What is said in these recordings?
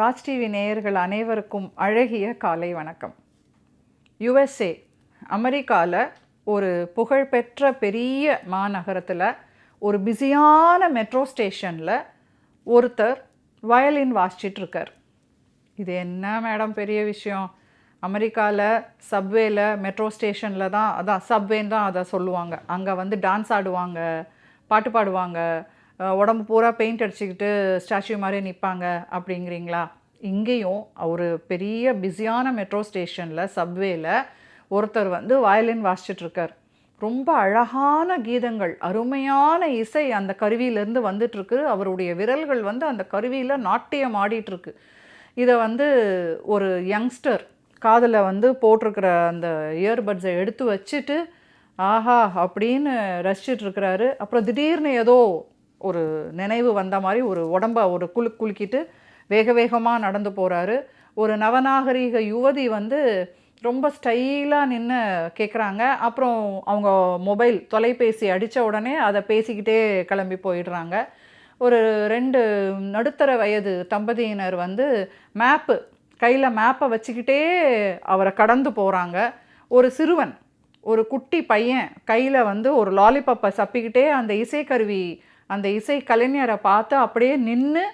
Raj TV நேயர்கள் அனைவருக்கும் அழகிய காலை வணக்கம். யுஎஸ்ஏ அமெரிக்காவில் ஒரு புகழ்பெற்ற பெரிய மாநகரத்தில் ஒரு பிஸியான மெட்ரோ ஸ்டேஷனில் ஒருத்தர் வயலின் வாசிச்சிட்ருக்கார். இது என்ன மேடம் பெரிய விஷயம்? அமெரிக்காவில் சப்வேயில் மெட்ரோ ஸ்டேஷனில் தான் அதான் சப்வேன்னு தான் அதை சொல்லுவாங்க. அங்கே வந்து டான்ஸ் ஆடுவாங்க பாட்டு பாடுவாங்க உடம்பு பூரா பெயிண்ட் அடிச்சுக்கிட்டு ஸ்டாச்சு மாதிரி நிற்பாங்க அப்படிங்கிறீங்களா? இங்கேயும் ஒரு பெரிய பிஸியான மெட்ரோ ஸ்டேஷனில் சப்வேல ஒருத்தர் வந்து வயலின் வாசிச்சிட்ருக்கார் ரொம்ப அழகான கீதங்கள் அருமையான இசை அந்த கருவியிலேருந்து வந்துட்டுருக்கு. அவருடைய விரல்கள் வந்து அந்த கருவியில் நாட்டியம் ஆடிட்டுருக்கு. இதை வந்து ஒரு யங்ஸ்டர் காதில் வந்து போட்டிருக்கிற அந்த இயர்பட்ஸை எடுத்து வச்சுட்டு ஆஹா அப்படின்னு ரசிச்சிட்ருக்கிறாரு அப்புறம் திடீர்னு ஏதோ ஒரு நினைவு வந்த மாதிரி ஒரு உடம்ப ஒரு குலு குலுக்கிட்டு வேக வேகமாக நடந்து போகிறாரு ஒரு நவநாகரீக யுவதி வந்து ரொம்ப ஸ்டைலாக நின்று கேட்குறாங்க அப்புறம் அவங்க மொபைல் தொலைபேசி அடித்த உடனே அதை பேசிக்கிட்டே கிளம்பி போயிடுறாங்க. ஒரு ரெண்டு நடுத்தர வயது தம்பதியினர் வந்து மேப்பு கையில் மேப்பை வச்சுக்கிட்டே அவரை கடந்து போகிறாங்க ஒரு சிறுவன் ஒரு குட்டி பையன் கையில் வந்து ஒரு லாலிபப்பை சப்பிக்கிட்டே அந்த இசைக்கருவி அந்த இசை கலைஞரை பார்த்து அப்படியே நின்று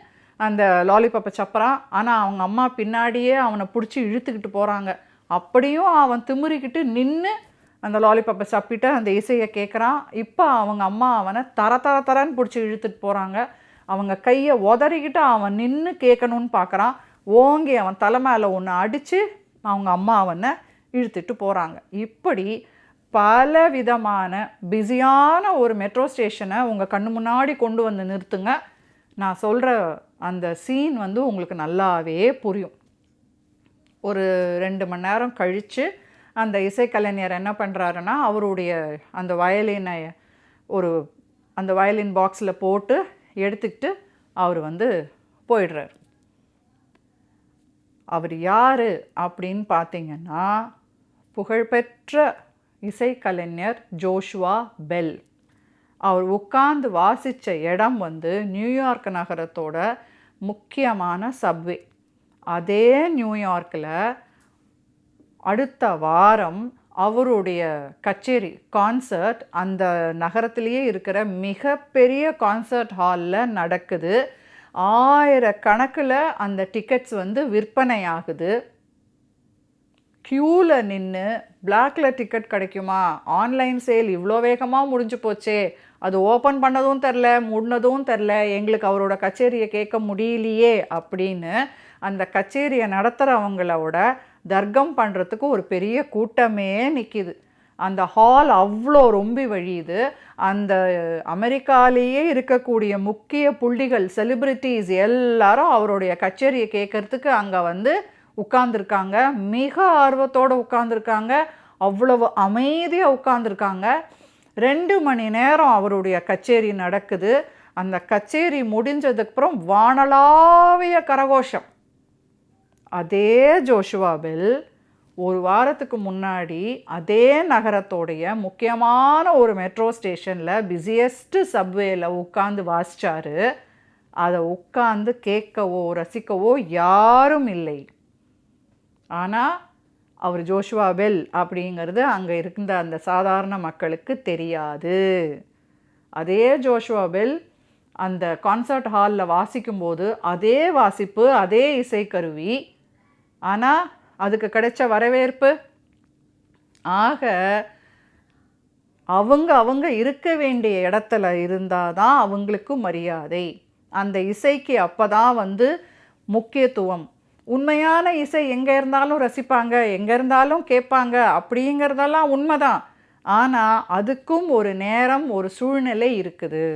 அந்த லாலிபப்பை சப்புறான் ஆனால் அவங்க அம்மா பின்னாடியே அவனை பிடிச்சி இழுத்துக்கிட்டு போகிறாங்க அப்படியும் அவன் திமிரிக்கிட்டு நின்று அந்த லாலிபப்பை சப்பிட்டு அந்த இசையை கேட்குறான் இப்போ அவங்க அம்மா அவனை தர தர தரன்னு பிடிச்சி இழுத்துட்டு போகிறாங்க அவங்க கையை உதறிக்கிட்டு அவன் நின்று கேட்கணும்னு பார்க்குறான் ஓங்கி அவன் தலை மேலே ஒன்று அடித்து அவங்க அம்மா அவனை இழுத்துட்டு போகிறாங்க இப்படி பல விதமான பிஸியான ஒரு மெட்ரோ ஸ்டேஷனை உங்கள் கண்ணு முன்னாடி கொண்டு வந்து நிறுத்துங்க. நான் சொல்கிற அந்த சீன் வந்து உங்களுக்கு நல்லாவே புரியும். ஒரு ரெண்டு மணி நேரம் கழித்து அந்த இசைக்கலைஞர் என்ன பண்ணுறாருன்னா அவருடைய அந்த வயலினை ஒரு அந்த வயலின் பாக்ஸில் போட்டு எடுத்துக்கிட்டு அவர் வந்து போயிடுறார். அவர் யார் அப்படின்னு பார்த்தீங்கன்னா புகழ்பெற்ற இசைக்கலைஞர் ஜோஷுவா பெல். அவர் உட்கார்ந்து வாசித்த இடம் வந்து நியூயார்க் நகரத்தோட முக்கியமான சப்வே. அதே நியூயார்க்கில் அடுத்த வாரம் அவருடைய கச்சேரி கான்சர்ட் அந்த நகரத்திலேயே இருக்கிற மிகப்பெரிய கான்சர்ட் ஹாலில் நடக்குது. ஆயிரக்கணக்கில் அந்த டிக்கெட்ஸ் வந்து விற்பனை ஆகுது க்யூவில் நின்று பிளாக்ல டிக்கெட் கிடைக்குமா? ஆன்லைன் சேல் இவ்வளோ வேகமாக முடிஞ்சு போச்சே. அது ஓப்பன் பண்ணதும் தெரில முடினதும் தெரில எங்களுக்கு அவரோட கச்சேரியை கேட்க முடியலையே அப்படின்னு அந்த கச்சேரியை நடத்துகிறவங்களோட தர்க்கம் பண்ணுறதுக்கு ஒரு பெரிய கூட்டமே நிற்கிது அந்த ஹால் அவ்வளோ ரொம்பி வழியுது. அந்த அமெரிக்காலேயே இருக்கக்கூடிய முக்கிய புள்ளிகள் செலிப்ரிட்டிஸ் எல்லாரும் அவருடைய கச்சேரியை கேட்கறதுக்கு அங்கே வந்து உட்கார்ந்துருக்காங்க. மிக ஆர்வத்தோடு உட்கார்ந்துருக்காங்க. அவ்வளவு அமைதியாக உட்கார்ந்துருக்காங்க. ரெண்டு மணி நேரம் அவருடைய கச்சேரி நடக்குது. அந்த கச்சேரி முடிஞ்சதுக்கப்புறம் வானலாவிய கரகோஷம். அதே ஜோஷுவாவில் ஒரு வாரத்துக்கு முன்னாடி அதே நகரத்தோடைய முக்கியமான ஒரு மெட்ரோ ஸ்டேஷனில் பிஸியஸ்ட்டு சப்வேயில் உட்காந்து வாசித்தார் அதை உட்காந்து கேட்கவோ ரசிக்கவோ யாரும் இல்லை. ஆனால் அவர் ஜோஷுவா பெல் அப்படிங்கிறது அங்கே இருந்த அந்த சாதாரண மக்களுக்கு தெரியாது. அதே ஜோஷுவா பெல் அந்த கான்சர்ட் ஹாலில் வாசிக்கும்போது அதே வாசிப்பு அதே இசைக்கருவி. ஆனால் அதுக்கு கிடைச்ச வரவேற்பு? ஆக அவங்க அவங்க இருக்க வேண்டிய இடத்துல இருந்தால் தான் அவங்களுக்கு மரியாதை. அந்த இசைக்கு அப்போ தான் வந்து முக்கியத்துவம். உண்மையான இசை எங்கே இருந்தாலும் ரசிப்பாங்க எங்கே இருந்தாலும் கேட்பாங்க அப்படிங்கிறதெல்லாம் உண்மைதான். ஆனால் அதுக்கும் ஒரு நேரம் ஒரு சூழ்நிலை இருக்குது.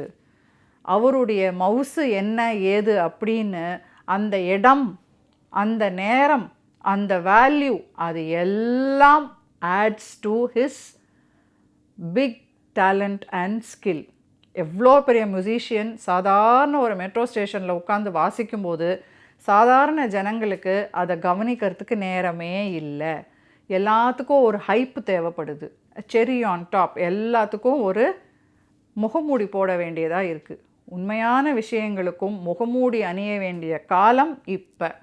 அவருடைய மவுசு என்ன ஏது அப்படின்னு அந்த இடம் அந்த நேரம் அந்த வேல்யூ அது எல்லாம் adds to his big talent and skill எவ்வளோ பெரிய மியூசிஷியன் சாதாரண ஒரு மெட்ரோ ஸ்டேஷனில் உட்காந்து வாசிக்கும்போது சாதாரண ஜனங்களுக்கு அதை கவனிக்கிறதுக்கு நேரமே இல்லை. எல்லாத்துக்கும் ஒரு ஹைப் தேவைப்படுது. செரி ஆன் டாப் எல்லாத்துக்கும் ஒரு முகமூடி போட வேண்டியதாக இருக்குது உண்மையான விஷயங்களுக்கும் முகமூடி அணிய வேண்டிய காலம் இப்போ.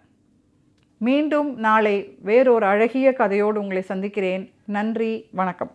மீண்டும் நாளை வேறொரு அழகிய கதையோடு உங்களை சந்திக்கிறேன். நன்றி வணக்கம்.